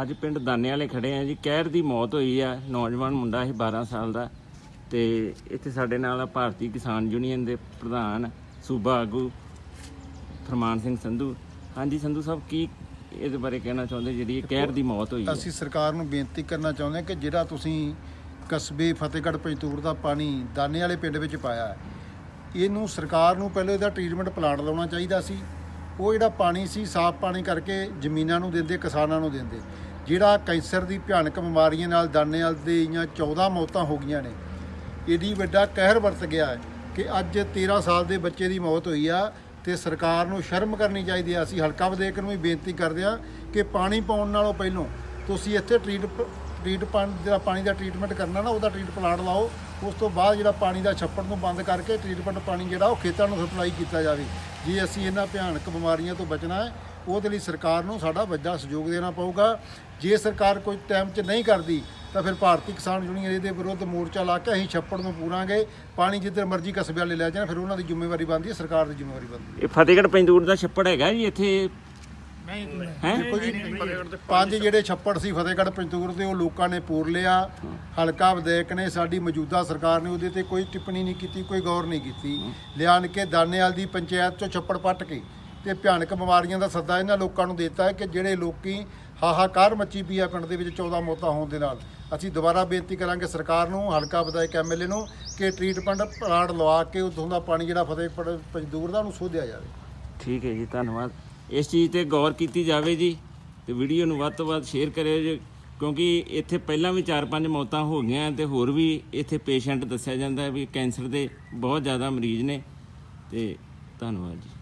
ਅੱਜ ਪਿੰਡ ਦਾਨੇ ਵਾਲੇ ਖੜੇ ਆ ਜੀ। ਕਹਿਰ ਦੀ ਮੌਤ ਹੋਈ ਆ। ਨੌਜਵਾਨ ਮੁੰਡਾ ਸੀ 12 ਸਾਲ ਦਾ। ਤੇ ਇੱਥੇ ਸਾਡੇ ਨਾਲ ਆ ਭਾਰਤੀ ਕਿਸਾਨ ਯੂਨੀਅਨ ਦੇ ਪ੍ਰਧਾਨ ਸੂਬਾ ਆਗੂ ਫਰਮਾਨ ਸਿੰਘ ਸੰਧੂ। ਹਾਂਜੀ ਸੰਧੂ ਸਾਹਿਬ ਕੀ ਇਹਦੇ ਬਾਰੇ ਕਹਿਣਾ ਚਾਹੁੰਦੇ ਜਿਹੜੀ ਇਹ ਕਹਿਰ ਦੀ ਮੌਤ ਹੋਈ ਹੈ ਅਸੀਂ ਸਰਕਾਰ ਨੂੰ ਬੇਨਤੀ ਕਰਨਾ ਚਾਹੁੰਦੇ ਹਾਂ ਕਿ ਜਿਹੜਾ ਤੁਸੀਂ ਕਸਬੇ ਫਤਿਹਗੜ੍ਹ ਪੰਜਤੂਰ ਦਾ ਪਾਣੀ ਦਾਨੇ ਵਾਲੇ ਪਿੰਡ ਵਿੱਚ ਪਾਇਆ ਹੈ, ਇਹਨੂੰ ਸਰਕਾਰ ਨੂੰ ਪਹਿਲਾਂ ਇਹਦਾ ਟ੍ਰੀਟਮੈਂਟ ਪਲਾਂਟ ਲਾਉਣਾ ਚਾਹੀਦਾ ਸੀ। ਉਹ ਜਿਹੜਾ ਪਾਣੀ ਸੀ, ਸਾਫ਼ ਪਾਣੀ ਕਰਕੇ ਜ਼ਮੀਨਾਂ ਨੂੰ ਦਿੰਦੇ, ਕਿਸਾਨਾਂ ਨੂੰ ਦਿੰਦੇ। ਜਿਹੜਾ ਕੈਂਸਰ ਦੀ ਭਿਆਨਕ ਬਿਮਾਰੀਆਂ ਨਾਲ ਦਾਨੇ ਵਾਲ ਦੇ ਜਾਂ 14 ਮੌਤਾਂ ਹੋ ਗਈਆਂ ਨੇ, ਇਹਦੀ ਵੱਡਾ ਕਹਿਰ ਵਰਤ ਗਿਆ ਹੈ ਕਿ ਅੱਜ 13 ਸਾਲ ਦੇ ਬੱਚੇ ਦੀ ਮੌਤ ਹੋਈ ਆ ਤੇ ਸਰਕਾਰ ਨੂੰ ਸ਼ਰਮ ਕਰਨੀ ਚਾਹੀਦੀ ਆ। ਅਸੀਂ ਹਲਕਾ ਵਿਧਾਇਕ ਨੂੰ ਵੀ ਬੇਨਤੀ ਕਰਦੇ ਆ ਕਿ ਪਾਣੀ ਪਾਉਣ ਨਾਲੋਂ ਪਹਿਲਾਂ ਤੁਸੀਂ ਇੱਥੇ ਟ੍ਰੀਟ ਟ੍ਰੀਟ ਪਾਣੀ ਜਿਹੜਾ ਪਾਣੀ ਦਾ ਟ੍ਰੀਟਮੈਂਟ ਕਰਨਾ ਨਾ, ਉਹਦਾ ਟ੍ਰੀਟ ਪਲਾਂਟ ਲਾਓ। ਉਸ ਤੋਂ ਬਾਅਦ ਜਿਹੜਾ ਪਾਣੀ ਦਾ ਛੱਪੜ ਨੂੰ ਬੰਦ ਕਰਕੇ ਟ੍ਰੀਟਮੈਂਟ ਪਾਣੀ ਜਿਹੜਾ, ਉਹ ਖੇਤਾਂ ਨੂੰ ਸਪਲਾਈ ਕੀਤਾ ਜਾਵੇ। ਜੇ ਅਸੀਂ ਇਹਨਾਂ ਭਿਆਨਕ ਬਿਮਾਰੀਆਂ ਤੋਂ ਬਚਣਾ ਹੈ, ਉਹਦੇ ਲਈ ਸਰਕਾਰ ਨੂੰ ਸਾਡਾ ਵੱਡਾ ਸਹਿਯੋਗ ਦੇਣਾ ਪਊਗਾ। ਜੇ ਸਰਕਾਰ ਕੋਈ ਟਾਈਮ 'ਚ ਨਹੀਂ ਕਰਦੀ, ਤਾਂ ਫਿਰ ਭਾਰਤੀ ਕਿਸਾਨ ਯੂਨੀਅਨ ਇਹਦੇ ਵਿਰੁੱਧ ਮੋਰਚਾ ਲਾ ਕੇ ਅਸੀਂ ਛੱਪੜ ਨੂੰ ਪੂਰਾਂਗੇ। ਪਾਣੀ ਜਿੱਧਰ ਮਰਜ਼ੀ ਕਸਬੇ ਵਾਲੇ ਲੈ ਜਾਣ, ਫਿਰ ਉਹਨਾਂ ਦੀ ਜ਼ਿੰਮੇਵਾਰੀ ਬਣਦੀ ਹੈ, ਸਰਕਾਰ ਦੀ ਜ਼ਿੰਮੇਵਾਰੀ ਬਣਦੀ ਹੈ। ਇਹ ਫਤਿਹਗੜ੍ਹ ਪੰਜੂਰ ਦਾ ਛੱਪੜ ਹੈਗਾ ਜੀ ਇੱਥੇ? ਹੈ ਦੇਖੋ ਜੀ ਪੰਜ ਜਿਹੜੇ ਛੱਪੜ ਸੀ ਫਤਿਹਗੜ੍ਹ ਪੰਜਤੂਰ ਦੇ ਉਹ ਲੋਕਾਂ ਨੇ ਪੂਰ ਲਿਆ। ਹਲਕਾ ਵਿਧਾਇਕ ਨੇ ਸਾਡੀ ਮੌਜੂਦਾ ਸਰਕਾਰ ਨੇ ਉਹਦੇ ਤੇ ਕੋਈ ਟਿੱਪਣੀ ਨਹੀਂ ਕੀਤੀ ਕੋਈ ਗੌਰ ਨਹੀਂ ਕੀਤੀ। ਲਿਆਣ ਕੇ ਦਾਨੇਵਾਲ ਦੀ ਪੰਚਾਇਤ ਚੋਂ ਛੱਪੜ ਪੱਟ ਕੇ ਤੇ ਭਿਆਨਕ ਬਿਮਾਰੀਆਂ ਦਾ ਸੱਦਾ ਇਹਨਾਂ ਲੋਕਾਂ ਨੂੰ ਦਿੱਤਾ ਹੈ ਕਿ ਜਿਹੜੇ ਲੋਕੀ ਹਾਹਾਕਾਰ ਮੱਚੀ ਪਈ ਆ ਪਿੰਡ ਦੇ ਵਿੱਚ 14 ਮੌਤਾਂ ਹੋਣ ਦੇ ਨਾਲ। ਅਸੀਂ ਦੁਬਾਰਾ ਬੇਨਤੀ ਕਰਾਂਗੇ ਸਰਕਾਰ ਨੂੰ ਹਲਕਾ ਵਿਧਾਇਕ ਐਮਐਲਏ ਨੂੰ ਕਿ ਟ੍ਰੀਟਮੈਂਟ ਪਲਾਂਟ ਲਵਾ ਕੇ ਉੱਥੋਂ ਦਾ ਪਾਣੀ ਜਿਹੜਾ ਫਤਿਹਗੜ੍ਹ ਪੰਜਤੂਰ ਦਾ ਉਹਨੂੰ ਸੋਧਿਆ ਜਾਵੇ। ਠੀਕ ਹੈ ਜੀ ਧੰਨਵਾਦ। ਇਸ ਚੀਜ਼ ਤੇ ਗੌਰ ਕੀਤੀ ਜਾਵੇ ਜੀ, ਤੇ ਵੀਡੀਓ ਨੂੰ ਵੱਧ ਤੋਂ ਵੱਧ ਸ਼ੇਅਰ ਕਰਿਓ ਜੀ, ਕਿਉਂਕਿ ਇੱਥੇ ਪਹਿਲਾਂ ਵੀ 4-5 ਮੌਤਾਂ ਹੋ ਗਈਆਂ ਤੇ ਹੋਰ ਵੀ ਇੱਥੇ ਪੇਸ਼ੈਂਟ ਦੱਸਿਆ ਜਾਂਦਾ ਵੀ ਕੈਂਸਰ ਦੇ ਬਹੁਤ ਜ਼ਿਆਦਾ ਮਰੀਜ਼ ਨੇ, ਤੇ ਧੰਨਵਾਦ ਜੀ।